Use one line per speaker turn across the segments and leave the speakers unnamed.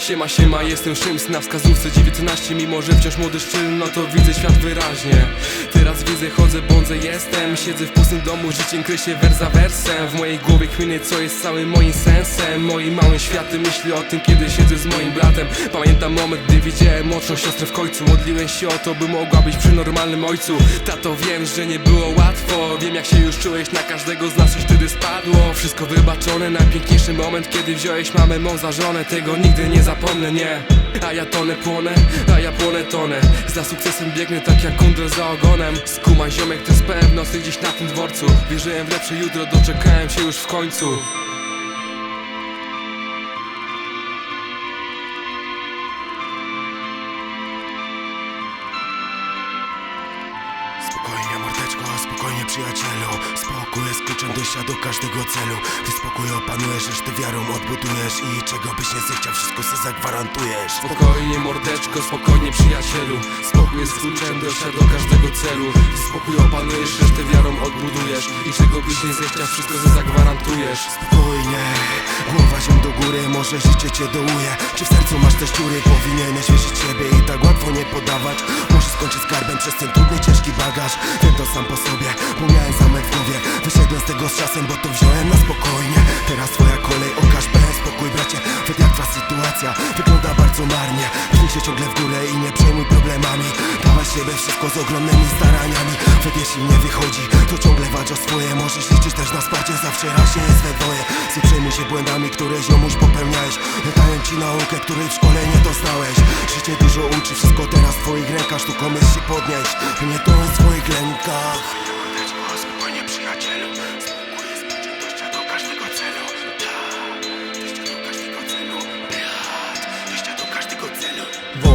Siema, siema, jestem Szyms na wskazówce 19 Mimo, że wciąż młody szczyl, no to widzę świat wyraźnie. Teraz widzę, chodzę, błądzę, jestem Siedzę w pustym domu, życiem kryję wers za wersem. W mojej głowie kminie, co jest całym moim sensem. Moi małe światy myśli o tym, kiedy siedzę z moim bratem. Pamiętam moment, gdy widziałem młodszą siostrę w końcu. Modliłem się o to, by mogła być przy normalnym ojcu. Tato, wiem, że nie było łatwo. Wiem, jak się już czułeś, na każdego z nas już wtedy spadło. Wszystko wybaczone, najpiękniejszy moment, kiedy wziąłeś mamę mą za żonę. Tego nigdy nie nie. A ja tonę, płonę, a ja płonę, tonę. Za sukcesem biegnę tak jak kundel za ogonem. Skuma ziomek, to jest pewność gdzieś na tym dworcu. Wierzyłem w lepsze jutro, doczekałem się już w końcu.
Spokojnie spokojnie przyjacielu. Spokój jest kluczem do każdego celu. Gdy spokój opanujesz, resztę wiarą odbudujesz. I czego byś nie zechciał, wszystko se zagwarantujesz.
Spokojnie mordeczko, spokojnie przyjacielu. Spokój jest kluczem do każdego celu. Spokój opanujesz, resztę wiarą odbudujesz. I czego byś nie zechciał, wszystko ze zagwarantujesz.
Spokojnie, głowa się do góry, może życie cię dołuje. Czy w sercu masz te szczury, powinieneś wierzyć siebie i tak łatwo nie podawać. Może skończyć skarbem przez ten trudny, ciężki bagaż. Wiem to sam po sobie, bo miałem zamek w głowie. Wyszedłem z tego z czasem, bo to wziąłem na spokojnie. Teraz twoja kolej, okaż pełen spokój bracie. Wy jak twa sytuacja wygląda bardzo marnie. Pchnij się ciągle w górę i nie przejmuj problemami. Dawaj siebie wszystko z ogromnymi staraniami jeśli nie wychodzi, to ciągle walcz o swoje Możesz liczyć też na wsparcie, zawsze raźnie jest we dwoje. Przejmuj się błędami, które ziomuś popełniałeś. Ja daję ci naukę, której w szkole nie doznałeś. Życie dużo uczy, wszystko teraz w twoich rękach Sztuką jest się podnieść, nie to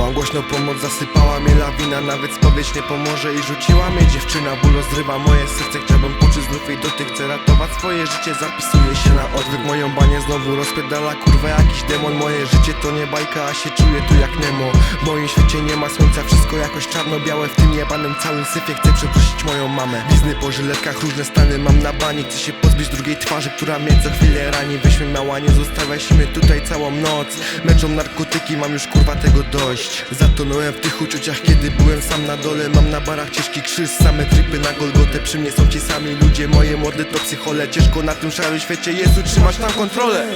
Wołam głośno pomoc, zasypała mnie lawina Nawet spowiedź nie pomoże i rzuciła mnie dziewczyna. Ból rozrywa moje serce, chciałbym poczuć znów jej dotyk Chcę ratować swoje życie, zapisuję się na odwyk Moją banię znowu rozpierdala kurwa jakiś demon. Moje życie to nie bajka, a się czuję tu jak Nemo. W moim świecie nie ma słońca, wszystko jakoś czarno-białe. W tym jebanym całym syfie chcę przeprosić moją mamę. Blizny po żyletkach, różne stany mam na bani. Chcę się pozbyć drugiej twarzy, która mnie co chwilę rani. Weźmy mała, nie zostawiaj tutaj całą noc. Męczą narkotyki, mam już kurwa tego dość Zatonąłem w tych uczuciach, kiedy byłem sam na dole. Mam na barach ciężki krzyż, same tripy na Golgotę Przy mnie są ci sami ludzie, moje mordy to psychole. Ciężko na tym szarym świecie jest utrzymać tam kontrolę